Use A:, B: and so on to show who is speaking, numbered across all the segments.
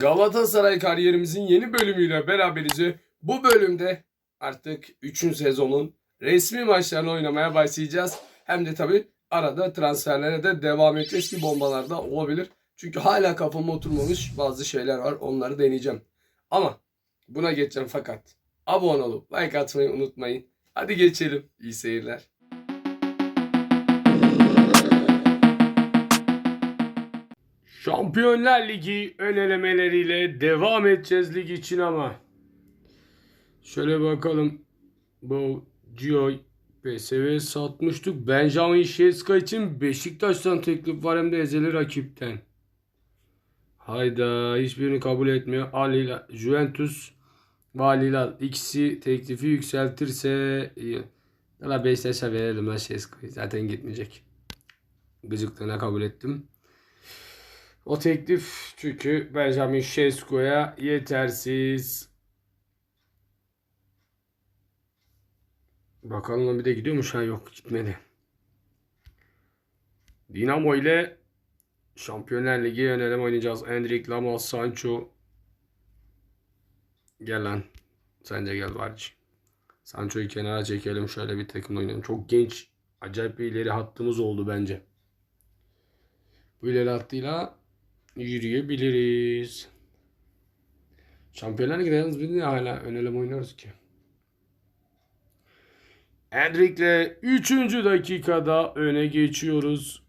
A: Galatasaray kariyerimizin yeni bölümüyle beraberiz. Bu bölümde artık 3. sezonun resmi maçlarını oynamaya başlayacağız. Hem de tabi arada transferlere de devam edeceğiz ki bombalar da olabilir. Çünkü hala kafama oturmamış bazı şeyler var onları deneyeceğim. Ama buna geçeceğim fakat abone olup like atmayı unutmayın. Hadi geçelim. İyi seyirler. Şampiyonlar Ligi ön elemeleriyle devam edeceğiz lig için ama. Şöyle bakalım. Bu Gio PSV satmıştık. Benjamin Şeska için Beşiktaş'tan teklif var hem de ezeli rakipten. Hayda hiçbirini kabul etmiyor. Al Hilal, Juventus ve Al Hilal ikisi teklifi yükseltirse iyi. Valla Beşiktaş'a verelim ben Şeska'yı. Zaten gitmeyecek. Gıcıklığına kabul ettim. O teklif çünkü Benjamin Şesko'ya yetersiz. Bakalım bir de gidiyormuş ha yok gitmedi. Dinamo ile Şampiyonlar Ligi yönelim oynayacağız. Endrick, Lamos, Sancho. Gel lan. Sence gel bari. Sancho'yu kenara çekelim. Şöyle bir takım oynayalım. Çok genç. Acayip bir ileri hattımız oldu bence. Bu ileri hattıyla yürüyebiliriz. Şampiyonlar yalnız biz hala ön eleme oynuyoruz ki? Endrick'le 3. dakikada öne geçiyoruz.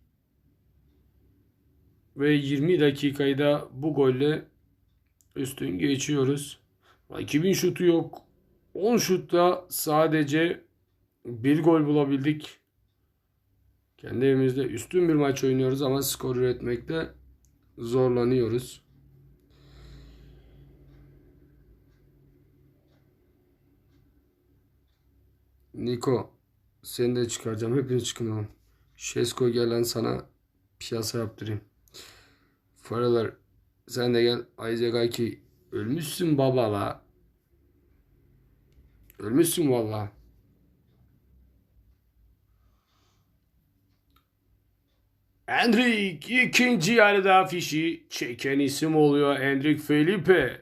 A: Ve 20 dakikayı da bu golle üstün geçiyoruz. Rakibin şutu yok. 10 şutta sadece bir gol bulabildik. Kendi evimizde üstün bir maç oynuyoruz ama skor üretmekte zorlanıyoruz. Niko seni de çıkaracağım. Hepiniz çıkın oğlum. Şesko gelen sana piyasa yaptırayım. Faralar sen de gel. Ayzegaki ölmüşsün baba la. Ölmüşsün valla. Endrick ikinci yarıda fişi çeken isim oluyor Endrick Felipe.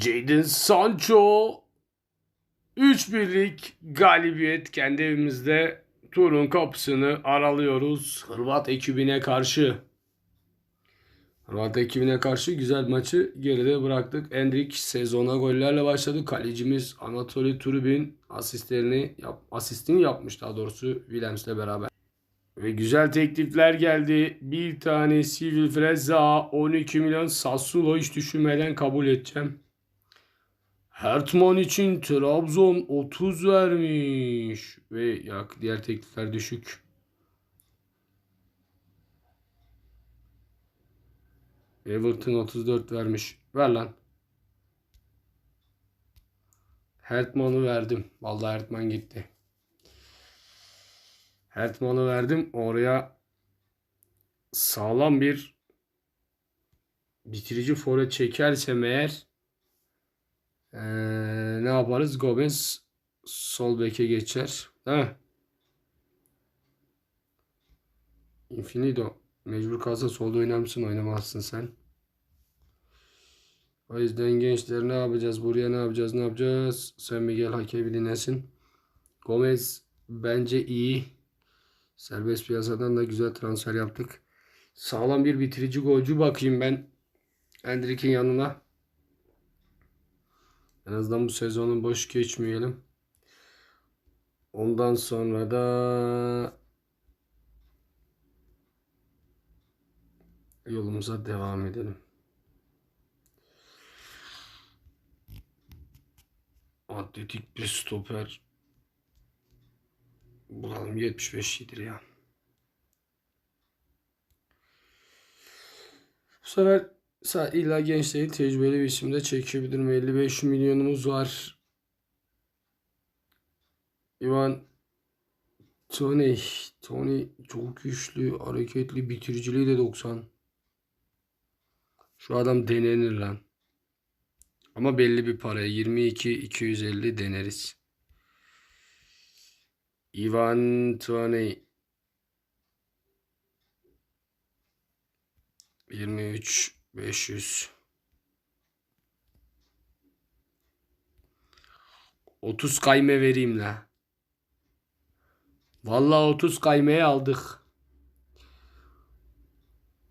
A: Jadon Sancho 3-1'lik galibiyet kendi evimizde turun kapısını aralıyoruz Hırvat ekibine karşı. Hırvat ekibine karşı güzel maçı geride bıraktık. Endrick sezona gollerle başladı. Kalecimiz Anatoly Trubin asistlerini yap, asistini yapmış daha doğrusu Williams'le beraber. Ve güzel teklifler geldi. Bir tanesi Wilfred Zaha 12 milyon Sassuolo hiç düşünmeden kabul edeceğim. Hertman için Trabzon 30 vermiş. Ve ya diğer teklifler düşük. Everton 34 vermiş. Ver lan. Hertman'ı verdim. Vallahi Hertman gitti. Hertman'ı verdim. Oraya sağlam bir bitirici forvet çekersem eğer ee, ne yaparız? Gomez sol beke geçer. Değil mi? Infinito. Mecbur kalsa solda oynar mısın? Oynamazsın sen. O yüzden gençler ne yapacağız? Buraya ne yapacağız? Ne yapacağız? Sen hakeyi bir dinlesin. Gomez bence iyi. Serbest piyasadan da güzel transfer yaptık. Sağlam bir bitirici golcü bakayım ben. Endrick'in yanına. En azından bu sezonu boş geçmeyelim. Ondan sonra da yolumuza devam edelim. Atletik bir stoper bulalım 75 iyidir ya. Bu sefer illa genç değil tecrübeli bir isimde çekebilirim. 55 milyonumuz var. Ivan Tony. Tony çok güçlü, hareketli, bitiriciliği de 90. Şu adam denenir lan. Ama belli bir paraya 22 250 deneriz. Ivan Tony 23 500 30 kayme vereyim la. Vallahi 30 kaymeyi aldık.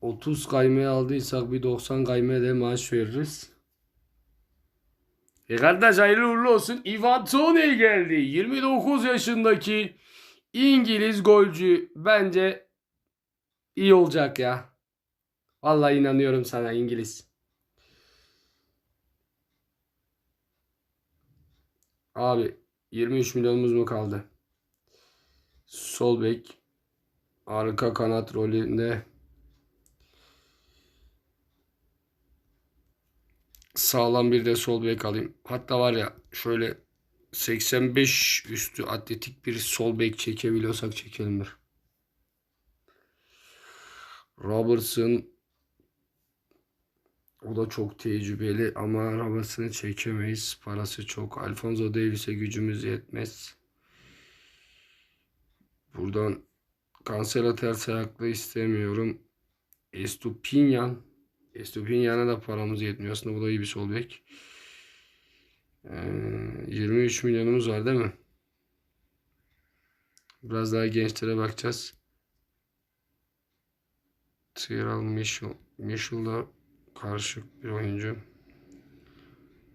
A: 30 kaymeyi aldıysak bir 90 kayme de maaş veririz. E kardeş hayırlı uğurlu olsun. Ivan Toney geldi. 29 yaşındaki İngiliz golcü. Bence iyi olacak ya. Vallahi inanıyorum sana İngiliz. Abi 23 milyonumuz mu kaldı? Sol bek arka kanat rolünde sağlam bir de sol bek alayım. Hatta var ya şöyle 85 üstü atletik bir sol bek çekebiliyorsak çekelimdir. Robertson o da çok tecrübeli ama arabasını çekemeyiz. Parası çok. Alfonso Davies'e gücümüz yetmez. Buradan Cancelo ters ayaklı istemiyorum. Estupinyan. Estupinyan'a da paramız yetmiyor. Aslında bu da iyi bir sol bek. Ee, 23 milyonumuz var değil mi? Biraz daha gençlere bakacağız. Tyrell Mitchell. Mitchell da karışık bir oyuncu.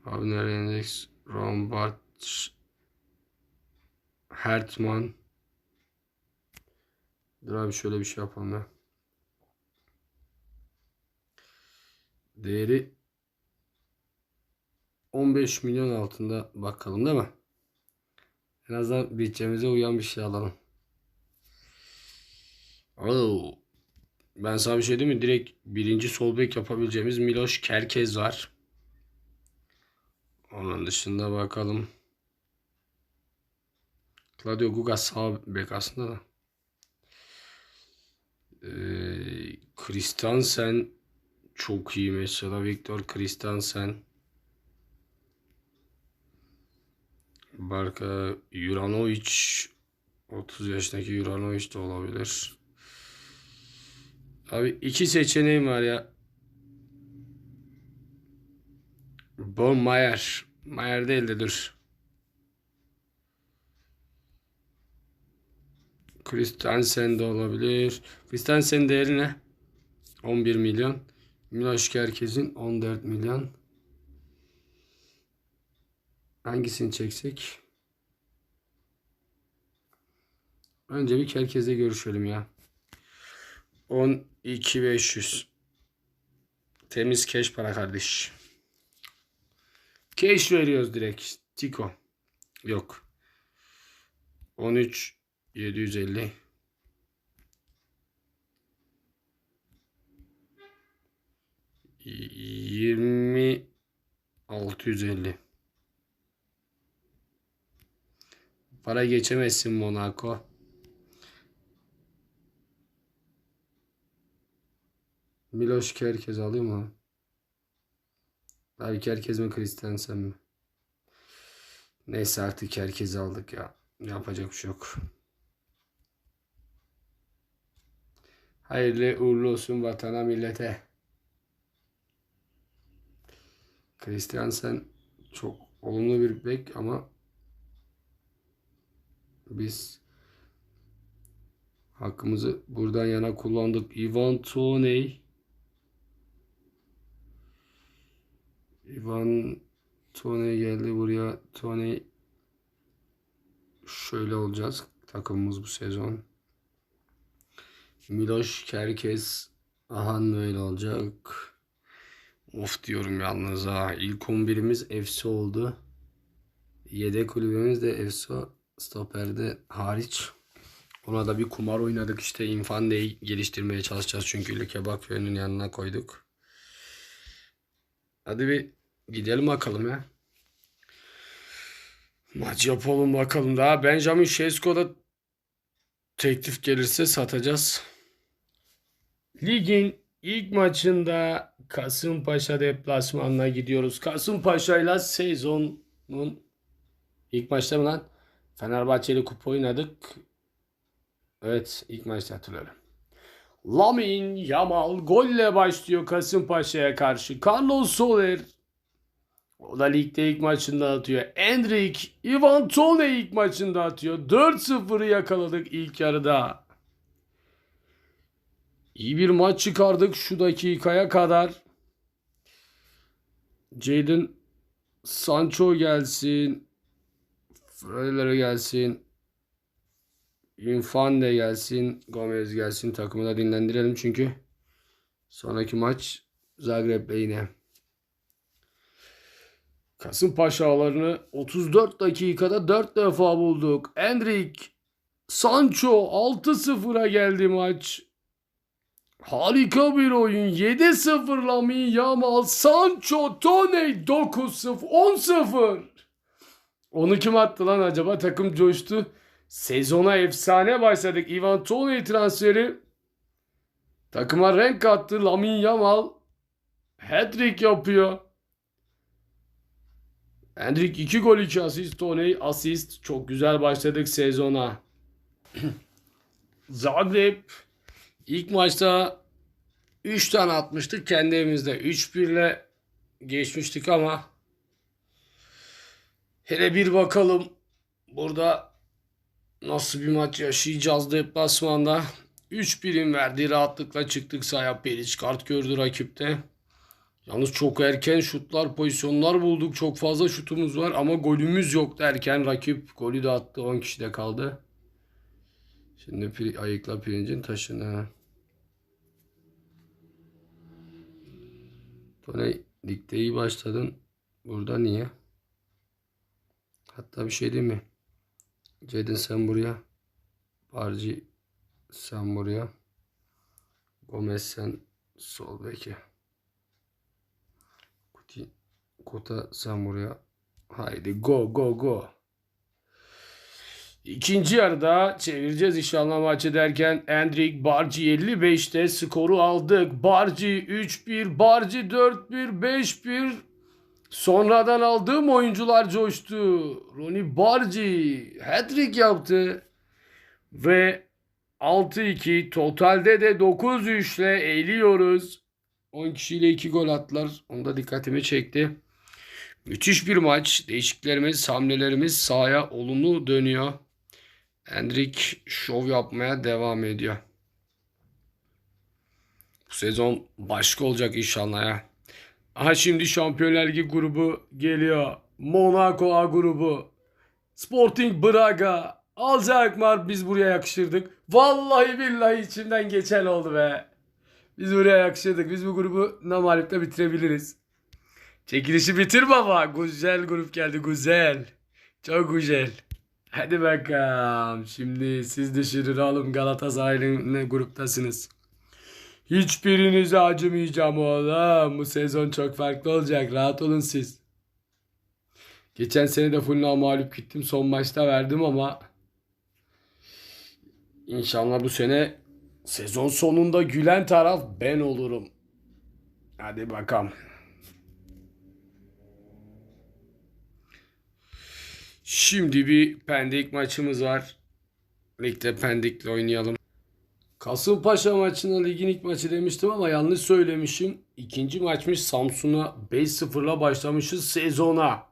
A: Abner Endex, Rombart, Hertman. Dur abi şöyle bir şey yapalım ya. Değeri 15 milyon altında bakalım değil mi? En azından bütçemize uyan bir şey alalım. Oo. Ben sana bir şey diyeyim mi? Direkt birinci sol bek yapabileceğimiz Miloš Kerkez var. Onun dışında bakalım. Claudio Guga sağ bek aslında da. Ee, Christensen çok iyi mesela. Viktor Christensen. Barka Juranovic 30 yaşındaki Juranovic de olabilir. Abi iki seçeneğim var ya. Bon Mayer. Mayer değil de dur. Christensen de olabilir. Christensen değeri ne? 11 milyon. Miloš Kerkez'in 14 milyon. Hangisini çeksek? Önce bir Kerkez'le görüşelim ya. 12500. Temiz cash para kardeş. Cash veriyoruz direkt. Tiko. Yok. 13 750. Yirmi altı yüz elli. Para geçemezsin Monaco. Miloš Kerkez alayım mı? Abi Kerkez mi Christensen mi? Neyse artık Kerkez'i aldık ya. Yapacak bir şey yok. Hayırlı uğurlu olsun vatana millete. Christiansen çok olumlu bir bek ama biz hakkımızı buradan yana kullandık. Ivan Toney Ivan Toney geldi buraya. Toney şöyle olacağız. Takımımız bu sezon. Miloš Kerkez Ahan böyle olacak. Of diyorum yalnız ha. İlk 11'imiz FC oldu. Yedek kulübümüz de FC stoperde hariç. Ona da bir kumar oynadık işte Infande'yi geliştirmeye çalışacağız çünkü Leke Bakü'nün yanına koyduk. Hadi bir gidelim bakalım ya. Maç yapalım bakalım daha. Benjamin Şesko'da teklif gelirse satacağız. Ligin ilk maçında Kasımpaşa deplasmanına gidiyoruz. Kasımpaşa ile sezonun ilk maçta mı lan? Fenerbahçeli kupa oynadık. Evet ilk maçta hatırlıyorum. Lamin Yamal golle başlıyor Kasımpaşa'ya karşı. Carlos Soler o da ligde ilk maçında atıyor. Endrick, Ivan Tone ilk maçında atıyor. 4-0'ı yakaladık ilk yarıda. İyi bir maç çıkardık şu dakikaya kadar. Jadon Sancho gelsin. Frelere gelsin. Infante gelsin. Gomez gelsin. Takımı da dinlendirelim çünkü sonraki maç Zagreb'le yine. Kasımpaşa ağlarını 34 dakikada 4 defa bulduk. Endrick, Sancho 6-0'a geldi maç. Harika bir oyun. 7-0 Lamin Yamal, Sancho, Tone 9-0, 10-0. Onu kim attı lan acaba? Takım coştu. Sezona efsane başladık. Ivan Tone transferi takıma renk kattı. Lamin Yamal hat-trick yapıyor. Hendrik 2 gol 2 asist. Toney asist. Çok güzel başladık sezona. Zagreb ilk maçta 3 tane atmıştık kendi evimizde. 3-1 ile geçmiştik ama hele bir bakalım burada nasıl bir maç yaşayacağız deplasmanda. 3-1'in verdiği rahatlıkla çıktık sahaya. Periç kart gördü rakipte. Yalnız çok erken şutlar, pozisyonlar bulduk. Çok fazla şutumuz var ama golümüz yok derken rakip golü de attı. 10 kişi de kaldı. Şimdi pir- ayıkla pirincin taşını. Ligde iyi başladın. Burada niye? Hatta bir şey değil mi? Cedin sen buraya. Barci sen buraya. Gomez sen sol beke. Kuti, Kota sen buraya. Haydi go go go. İkinci yarıda çevireceğiz inşallah maçı derken Endrik Barci 55'te skoru aldık. Barci 3-1, Barci 4-1, 5-1. Sonradan aldığım oyuncular coştu. Ronnie Barci hat-trick yaptı. Ve 6-2 totalde de 9-3 ile eğiliyoruz. 10 kişiyle 2 gol attılar. Onda dikkatimi çekti. Müthiş bir maç. Değişikliklerimiz, hamlelerimiz sahaya olumlu dönüyor. Hendrik şov yapmaya devam ediyor. Bu sezon başka olacak inşallah ya. Aha şimdi Şampiyonlar Ligi grubu geliyor. Monaco A grubu. Sporting Braga. Alzheimer biz buraya yakıştırdık. Vallahi billahi içimden geçen oldu be. Biz buraya yakışırdık. Biz bu grubu namalipte bitirebiliriz. Çekilişi bitir baba. Güzel grup geldi. Güzel. Çok güzel. Hadi bakalım. Şimdi siz düşünün oğlum Galatasaray'ın gruptasınız. Hiçbirinize acımayacağım oğlum. Bu sezon çok farklı olacak. Rahat olun siz. Geçen sene de full mağlup gittim. Son maçta verdim ama İnşallah bu sene sezon sonunda gülen taraf ben olurum. Hadi bakalım. Şimdi bir Pendik maçımız var. Ligde Pendik'le oynayalım. Kasımpaşa maçına ligin ilk maçı demiştim ama yanlış söylemişim. İkinci maçmış Samsun'a 5-0'la başlamışız sezona.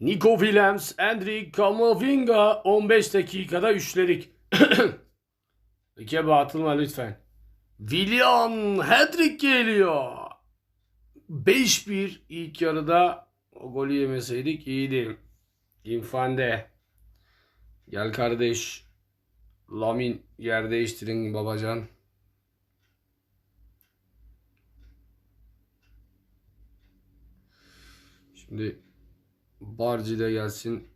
A: Nico Willems, Endrick, Kamavinga 15 dakikada üçledik. Ülke atılma lütfen. Willian Hedrick geliyor. 5-1 ilk yarıda o golü yemeseydik iyiydi. İnfande. Gel kardeş. Lamin yer değiştirin babacan. Şimdi Barci de gelsin.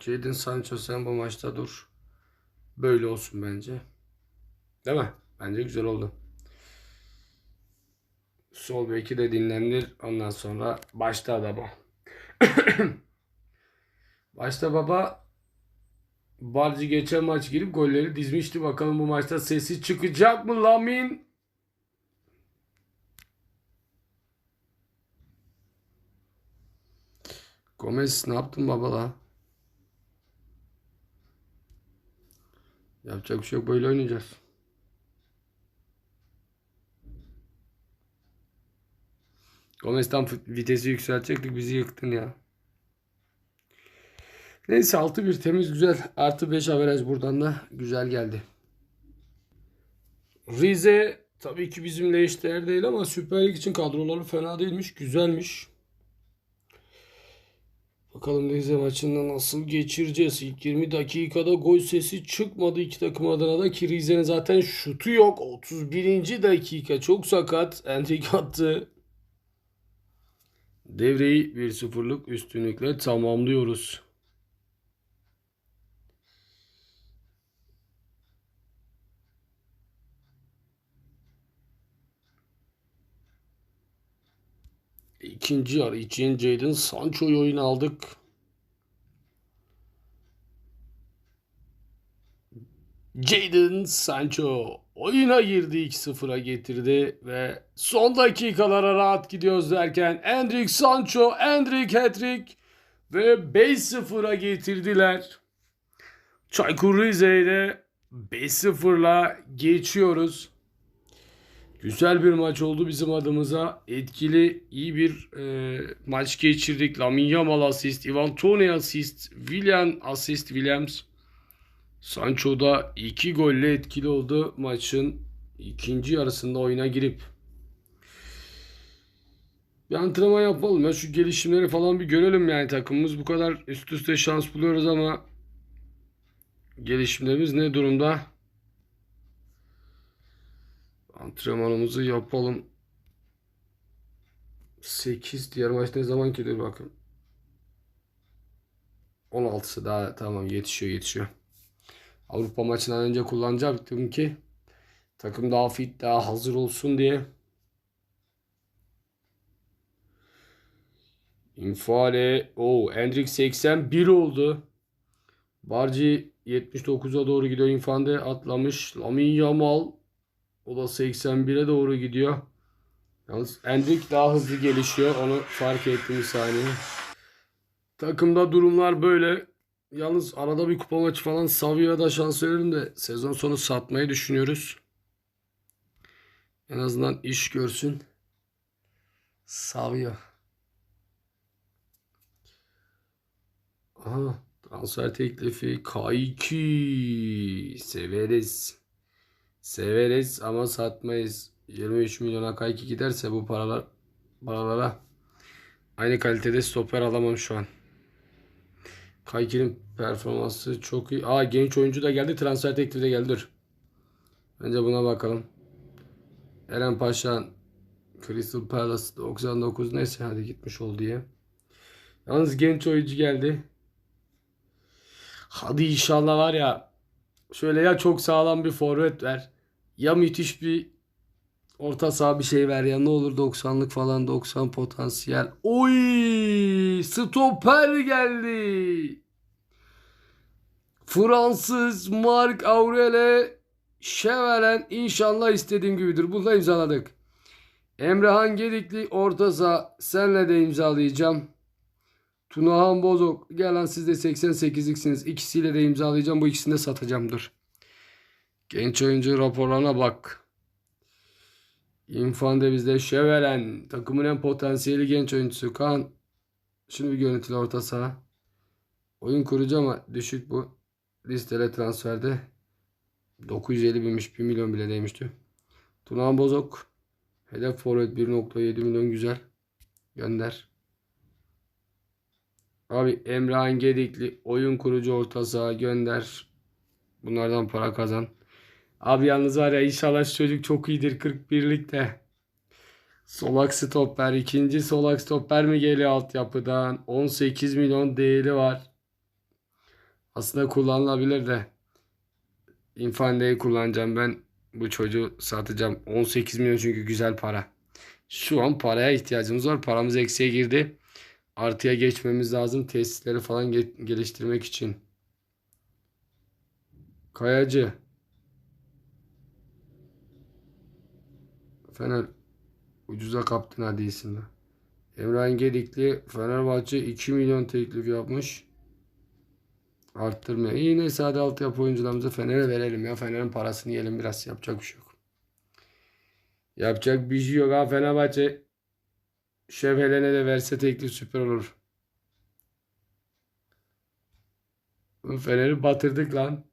A: Jadon Sancho sen bu maçta dur. Böyle olsun bence. Değil mi? Bence güzel oldu. Sol beki de dinlendir. Ondan sonra başta da bu. başta baba Barci geçen maç girip golleri dizmişti. Bakalım bu maçta sesi çıkacak mı Lamin? Gomez ne yaptın baba la? Yapacak bir şey yok. Böyle oynayacağız. Gomez'den vitesi yükseltecektik. Bizi yıktın ya. Neyse 6-1 temiz güzel. Artı 5 averaj buradan da güzel geldi. Rize tabii ki bizimle eşdeğer değil ama Süper Lig için kadroları fena değilmiş. Güzelmiş. Bakalım Rize maçında nasıl geçireceğiz. İlk 20 dakikada gol sesi çıkmadı iki takım adına da ki Rize'nin zaten şutu yok. 31. dakika çok sakat. Enrik attı. Devreyi 1-0'lık üstünlükle tamamlıyoruz. İkinci yarı için Jadon Sancho'yu oyun aldık. Jadon Sancho oyuna girdi 2-0'a getirdi ve son dakikalara rahat gidiyoruz derken Endrik Sancho, Endrik Hattrick ve 5-0'a getirdiler. Çaykur Rize'yi de 5-0'la geçiyoruz. Güzel bir maç oldu bizim adımıza. Etkili, iyi bir e, maç geçirdik. Lamine Yamal asist, Ivan Toney asist, Willian asist, Williams. Sancho da iki golle etkili oldu maçın ikinci yarısında oyuna girip. Bir antrenman yapalım ya şu gelişimleri falan bir görelim yani takımımız bu kadar üst üste şans buluyoruz ama gelişimlerimiz ne durumda? Antrenmanımızı yapalım. 8 diğer maç ne zaman gelir bakın. 16'sı daha tamam yetişiyor yetişiyor. Avrupa maçından önce kullanacaktım ki takım daha fit daha hazır olsun diye. İnfale o Endrik 81 oldu. Barci 79'a doğru gidiyor. İnfande atlamış. Lamin Yamal o da 81'e doğru gidiyor. Yalnız Endrik daha hızlı gelişiyor. Onu fark ettim bir saniye. Takımda durumlar böyle. Yalnız arada bir kupa maçı falan Savia'ya da şans veririm de sezon sonu satmayı düşünüyoruz. En azından iş görsün. Savia. Aha, transfer teklifi K2 severiz. Severiz ama satmayız. 23 milyona K2 giderse bu paralar paralara aynı kalitede stoper alamam şu an. Kayki'nin performansı çok iyi. Aa genç oyuncu da geldi. Transfer teklifi de geldi. Önce buna bakalım. Eren Paşa Crystal Palace 99 neyse hadi gitmiş ol diye. Yalnız genç oyuncu geldi. Hadi inşallah var ya şöyle ya çok sağlam bir forvet ver ya müthiş bir orta saha bir şey ver ya ne olur 90'lık falan 90 potansiyel. Oy stoper geldi. Fransız Marc Aurele Chevelen inşallah istediğim gibidir. Bunu da imzaladık. Emrehan Gedikli orta saha senle de imzalayacağım. Tunahan Bozok gelen siz de 88'liksiniz. İkisiyle de imzalayacağım. Bu ikisini de satacağım dur. Genç oyuncu raporlarına bak. İnfande bizde Şevelen. Takımın en potansiyeli genç oyuncusu. Kaan. Şimdi bir görüntülü orta saha. Oyun kurucu ama düşük bu. Listele transferde. 950 binmiş 1 milyon bile değmişti. Tunahan Bozok. Hedef forvet 1.7 milyon güzel. Gönder. Abi Emrah'ın Gedikli oyun kurucu orta saha gönder. Bunlardan para kazan. Abi yalnız var ya inşallah şu çocuk çok iyidir 41'likte. Solak stoper. ikinci solak stoper mi geliyor altyapıdan? 18 milyon değeri var. Aslında kullanılabilir de. Infande'yi kullanacağım ben. Bu çocuğu satacağım. 18 milyon çünkü güzel para. Şu an paraya ihtiyacımız var. Paramız eksiye girdi. Artıya geçmemiz lazım. Tesisleri falan ge- geliştirmek için. Kayacı. Fener ucuza kaptın hadi iyisin lan. Emrah Gedikli Fenerbahçe 2 milyon teklif yapmış. Arttırmıyor. İyi neyse hadi altyapı oyuncularımızı Fener'e verelim ya. Fener'in parasını yiyelim biraz. Yapacak bir şey yok. Yapacak bir şey yok ha Fenerbahçe. Şevhelen'e de verse teklif süper olur. Fener'i batırdık lan.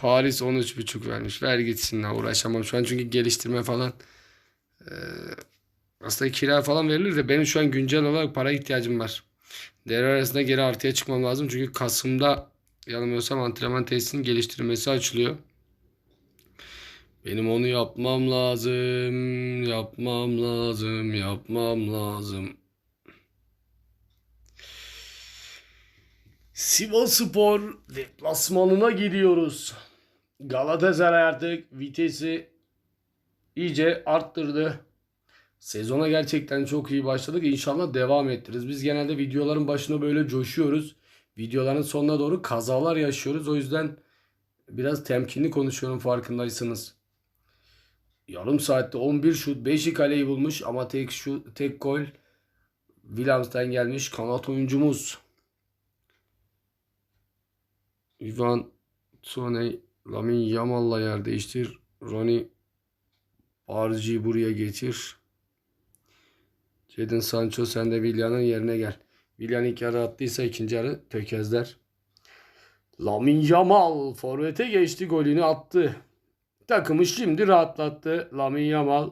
A: Paris 13.5 vermiş. Ver gitsin lan uğraşamam şu an çünkü geliştirme falan eee, aslında kira falan verilir de benim şu an güncel olarak para ihtiyacım var. Devre arasında geri artıya çıkmam lazım çünkü Kasım'da yanılmıyorsam antrenman tesisinin geliştirilmesi açılıyor. Benim onu yapmam lazım, yapmam lazım, yapmam lazım. Sivasspor deplasmanına gidiyoruz. Galatasaray artık vitesi iyice arttırdı. Sezona gerçekten çok iyi başladık. İnşallah devam ettiririz. Biz genelde videoların başına böyle coşuyoruz. Videoların sonuna doğru kazalar yaşıyoruz. O yüzden biraz temkinli konuşuyorum farkındaysanız. Yarım saatte 11 şut, 5'i kaleyi bulmuş ama tek şu tek gol Williams'tan gelmiş kanat oyuncumuz. Ivan Toney, Lamin Yamal'la yer değiştir. Ronnie Barci'yi buraya getir. Jadon Sancho sen de Villan'ın yerine gel. Villan ilk yarı attıysa ikinci yarı tökezler. Lamin Yamal forvete geçti golünü attı. Takımı şimdi rahatlattı Lamin Yamal.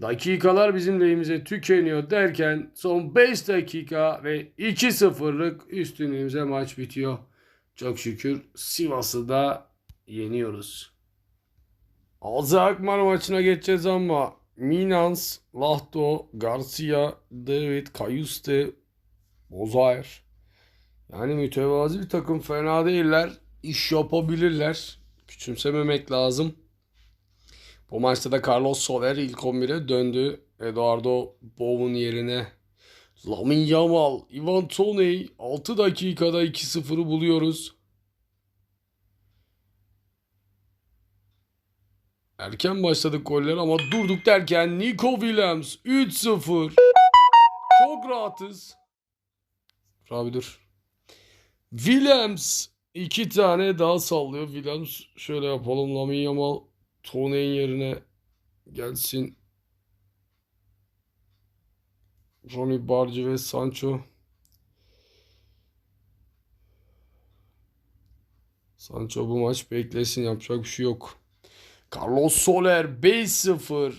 A: Dakikalar bizim lehimize tükeniyor derken son 5 dakika ve 2-0'lık üstünlüğümüze maç bitiyor. Çok şükür Sivas'ı da yeniyoruz. Ağzı Akmar maçına geçeceğiz ama Minans, Lahto, Garcia, David, Kayuste, Bozair. Yani mütevazi bir takım fena değiller. İş yapabilirler. Küçümsememek lazım. Bu maçta da Carlos Soler ilk 11'e döndü. Eduardo Bowen yerine Lamin Yamal, Ivan Toney 6 dakikada 2-0'ı buluyoruz. Erken başladık goller ama durduk derken Nico Williams 3-0. Çok rahatız. Abi dur. Williams iki tane daha sallıyor. Williams şöyle yapalım. Lamin Yamal Toney'in yerine gelsin. Ronnie Barci ve Sancho. Sancho bu maç beklesin yapacak bir şey yok. Carlos Soler 5-0.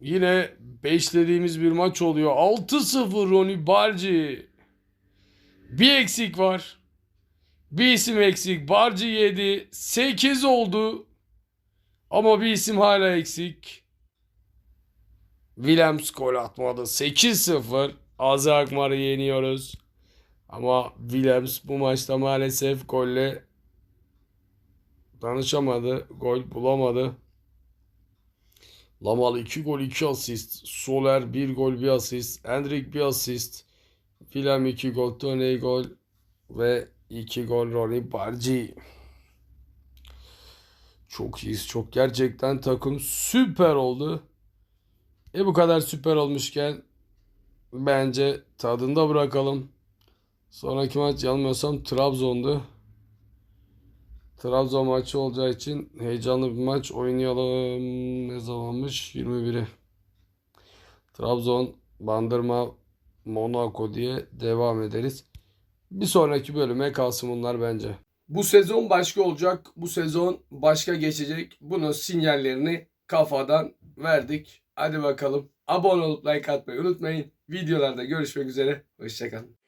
A: Yine 5'lediğimiz bir maç oluyor. 6-0 Ronnie Barci. Bir eksik var. Bir isim eksik. Barci 7. 8 oldu. Ama bir isim hala eksik. Williams gol atmadı. 8-0. Azı Akmar'ı yeniyoruz. Ama Williams bu maçta maalesef golle danışamadı. Gol bulamadı. Lamal 2 gol 2 asist. Soler 1 gol 1 asist. Endrick 1 asist. William 2 gol. Toney gol. Ve 2 gol Ronnie Barci. Çok iyiyiz. Çok gerçekten takım süper oldu. E bu kadar süper olmuşken bence tadında bırakalım. Sonraki maç yanılmıyorsam Trabzon'du. Trabzon maçı olacağı için heyecanlı bir maç oynayalım. Ne zamanmış? 21'i. Trabzon, Bandırma, Monaco diye devam ederiz. Bir sonraki bölüme kalsın bunlar bence. Bu sezon başka olacak. Bu sezon başka geçecek. Bunun sinyallerini kafadan verdik. Hadi bakalım. Abone olup like atmayı unutmayın. Videolarda görüşmek üzere. Hoşçakalın.